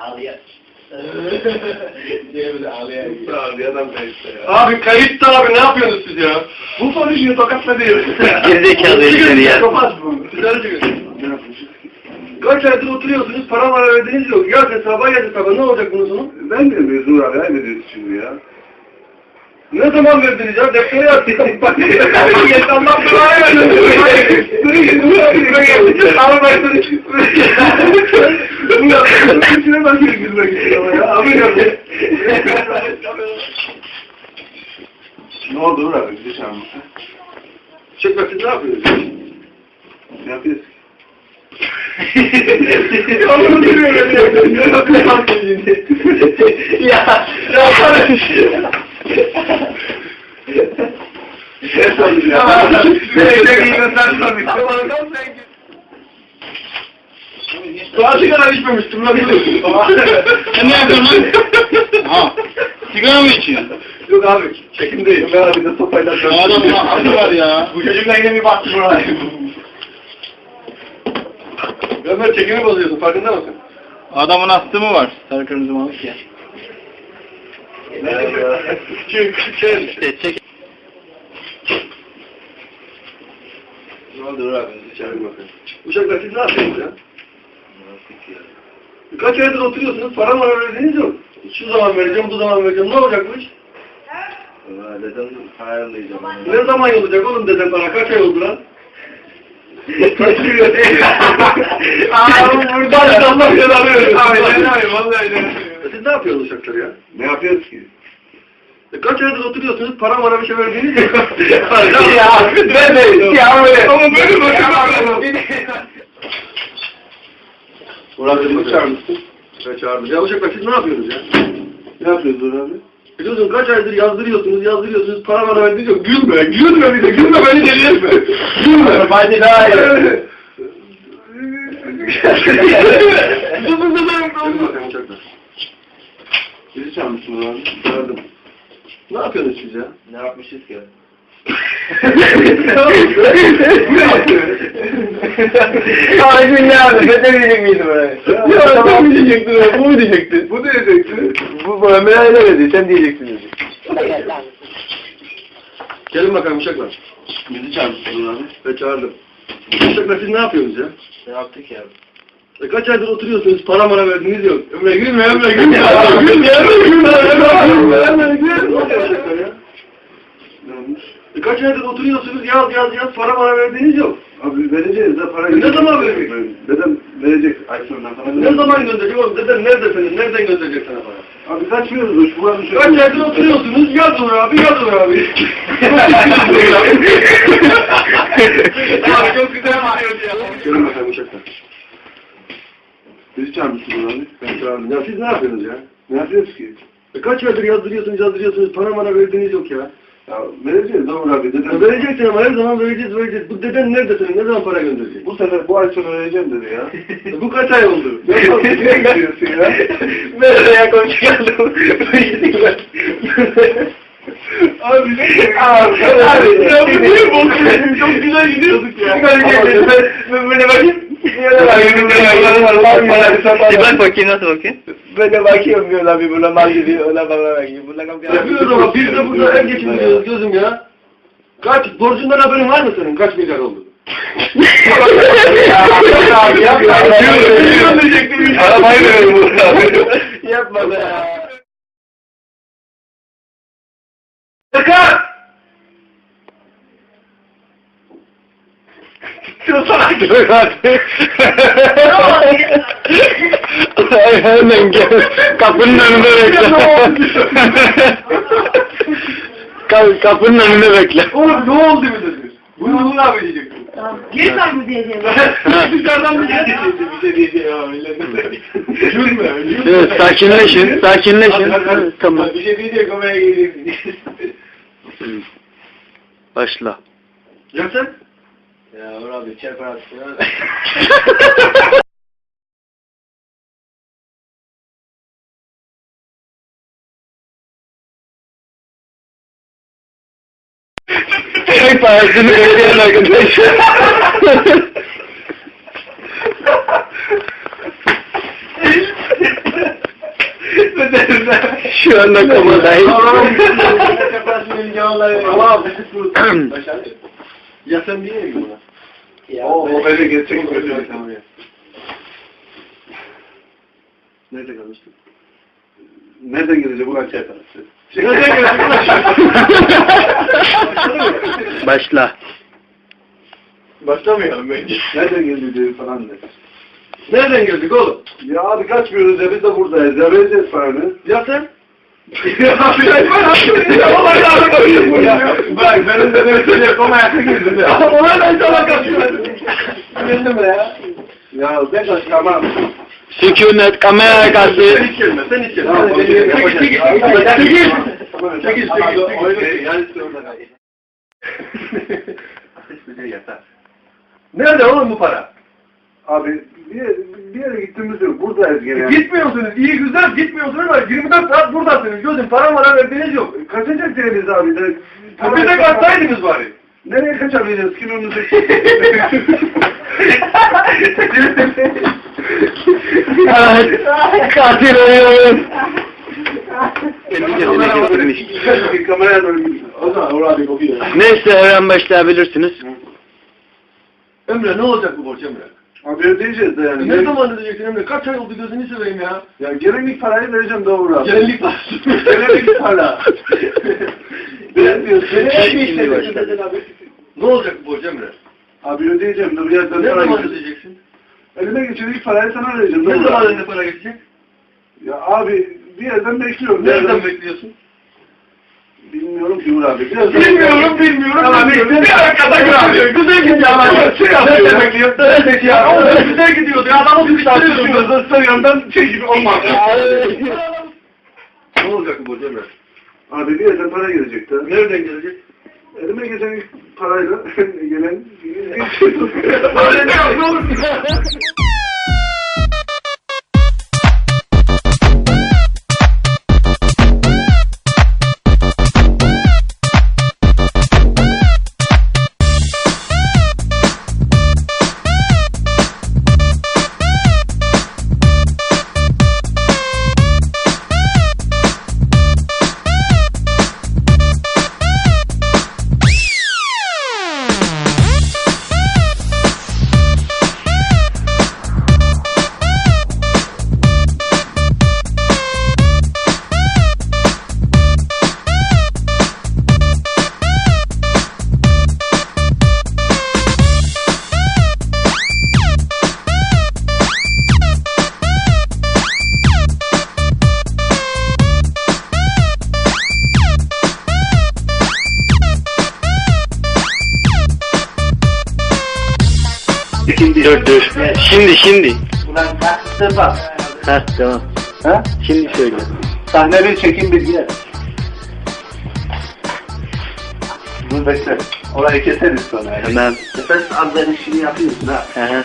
Ağlıyor. Cemil ağlıyor. Abi adam ya. Abi kayıtta abi ne yapıyorsunuz siz ya? Bu konuşuyor tokatla diyor. Gerizekalı herifleri ya. Kapat bu. Güzel çıkın. Kaç aydır oturuyorsunuz, para var verdiniz yok. Yaz hesaba yaz hesaba. Ne olacak bunun sonu? Ben de mezun abi diyorsun şimdi ya. Ne zaman verdiniz ya? Deftere yazdım. Bak, Allah belanı versin. Ama ben seni... İçine bakıyor gülmek istiyor ya. Abi ya. Ne oldu Uğur abi? Bizi çağırmışsın. Çek bak siz ne yapıyorsunuz? Ne yapıyorsun? Onu biliyorum ya. Ya, Daha sigara içmemiştim lan. Sen ne yapıyorsun lan? Ha. Sigara mı içiyorsun? Yok abi, çekimdeyim. Ben abi de sopayla Adamın aklı var ya. Bu çocukla yine bir baktı buraya. Ömer çekimi bozuyorsun, farkında mısın? Adamın astımı var. Sarı kırmızı malık ya. Çünkü sen... İşte çek. Ne oldu abi? İçeri bakın. Uşaklar siz ne yapıyorsunuz ya? Kaç aydır oturuyorsunuz, para mı verdiniz yok. Şu zaman vereceğim, bu zaman vereceğim. Ne olacak bu iş? Dedem. Ne zaman olacak oğlum dedem bana? Kaç ay oldu lan? Kaç yıl Aa buradan Allah belanı veriyor. Aynen vallahi öyle. Siz ne yapıyorsunuz uşaklar ya? Ne yapıyoruz ki? E, Kaç aydır oturuyorsunuz, para mara bir şey verdiniz yok. Ya, ben de- ya böyle. Ama böyle. Uğur abi bizi çağırmışsın. Ben çağırdım. Ya uşaklar siz ne yapıyorsunuz ya? Ne yapıyoruz Uğur abi? Biliyorsun kaç aydır yazdırıyorsunuz, yazdırıyorsunuz, para bana verdiniz yok. Gülme, gülme bir de, gülme beni deli etme. Gülme. Hadi daha iyi. Bizi çağırmışsın Uğur abi. Gördüm. Ne yapıyorsunuz siz ya? Ne yapmışız ki? Ay ne abi, ben de diyecek miydim öyle? Ya tamam diyecektin öyle, bu mu diyecektin? Bu ne diyeceksin? Bu Ömer öyle dedi, sen diyeceksin dedi. Gelin bakalım uşaklar. Bizi çağırmışsın Uğur abi. Ben çağırdım. Uşaklar siz ne yapıyorsunuz ya? Ne yaptık ya? E kaç aydır oturuyorsunuz, para mara verdiniz yok. Ömre gülme, Ömre gülme. Gülme, Ömre gülme, Ömre gülme, Ömre gülme. Ne olmuş? E kaç aydır oturuyorsunuz, yaz yaz yaz, para mara verdiğiniz yok. Abi vereceğiz de para Ne zaman verecek? Dedem verecek. Ay sonuna para Ne zaman gönderecek oğlum? Deden nerede senin? Nereden gönderecek sana para? Abi kaçmıyoruz. Var şu. Kaç aydır oturuyorsunuz, yaz Uğur abi, yaz abi. Abi çok güzel bağırıyor ya. Gelin bakalım uçaklar. Bizi çağırmışsın Uğur abi. Ben çağırdım. Ya siz ne yapıyorsunuz ya? Ne yapıyoruz ki? E kaç aydır yazdırıyorsunuz, yazdırıyorsunuz, para mara verdiğiniz yok ya. Ya vereceğiz de Uğur abi. Ya Dedem vereceksin ama her zaman vereceğiz, vereceğiz. Bu deden nerede senin? Ne zaman para gönderecek? bu sefer bu ay sonu vereceğim dedi ya. E bu kaç ay oldu? Ne yapıyorsun? Ya? Ben oraya komşu geldim. Abi ne? Abi, abi ya bu niye bozuyorsun? Çok güzel gidiyorduk ya. Ben, ben böyle bakayım. Bir bak bakayım nasıl bakayım. Böyle bakıyorum böyle abi buna mal gibi ona bana kapıya Yapıyoruz ama biz de burada en geçindiriyoruz gözüm ya. Kaç, borcundan haberin var mı senin? Kaç milyar oldu? Arabayı veriyorum Yapma be. Sakar! Çok salak diyor artık. Ay hemen gel. Kapının önünde bekle. Ka- kapının önünde bekle. Oğlum ne oldu bir dedi. Bunu bunu abi diyecektim. Geri saygı diyeceğim. Dışarıdan bir şey diyecekti. Bir şey diyecekti ya. Gülme. Evet, sakinleşin, sakinleşin. Tamam. Bir şey diyecek ama. Başla. Sen? Ya Uğur abi içer parası. Tek parasını bekleyen arkadaş. Şu anda komadayım. Ya sen niye mi buna? O, o beni geçecek götürüyor. Nerede kalmıştın? Nereden ulan çepersi? Nereden geldik? Başla. Başlamayalım bence. Nereden gidecek falan de. Nereden geldik oğlum? Ya abi kaçmıyoruz ya biz de buradayız ya vereceğiz paranı. Ya sen? Bak benim de böyle şey yapamaya girdim ya. Ona ben sana kaçıyorum. Bildim ya. Ya ben kaçamam. Sükunet kamera Sen arkası. hiç gelme, sen hiç gelme. Ya, Çekil, çekil, çekil, çekil. Çekil, Nerede oğlum bu para? Abi bir, yere- bir yere gittiğimiz yok. Buradayız gene. Gitmiyorsunuz, iyi güzel gitmiyorsunuz ama 24 saat buradasınız. Gözüm para mara verdiğiniz yok. Kaçacak değiliz abi de. Bir de kaçsaydınız bari. Nereye kaçabileceğiz? Kilomuzu Katil oluyorum. Kendi kendine getirmiş. Kameraya doğru gidiyor. O zaman orada kokuyor. Neyse hemen başlayabilirsiniz. Emre ne olacak bu borç Emre? Abi ödeyeceğiz de yani. Ne zaman ödeyeceksin Emre? Kaç ay oldu gözünü seveyim ya. Ya gelinlik parayı vereceğim doğru abi. Gelinlik parası. Gelinlik para. Ben diyor. Şimdi başladı. Ne olacak bu borç Emre? Abi ödeyeceğim dur birazdan Ne zaman ödeyeceksin? Elime geçecek parayı sana vereceğim. Ne zaman abi. elinde para geçecek? Ya abi bir yerden bekliyorum. Nereden bekliyorsun? Uğur abi. Birazdan- Bilmiyorum, bilmiyorum. Tamam, bilmiyorum. bir- dakikada gidiyor. Güzel gidiyor ama. Şey yapıyor. Nereden ya. bekliyor? Nerede ya? Oğlum güzel gidiyordu. ya. Adamı bir Tartışıyoruz. tartışıyoruz. Isırıyorum şey gibi olmaz. Ne olacak bu borç Emre? Abi bir yerden para gelecek de. Nereden gelecek? Elime geçen parayla gelen... Öyle ne yap, Dur dur. Şimdi şimdi. Ulan kalktı bak. Ha tamam. Ha? Şimdi söyle. Sahneli çekim bilgiler. Dur bekle. Orayı keseriz sonra. Tamam. Sen az işini yapıyorsun ha. Hı hı.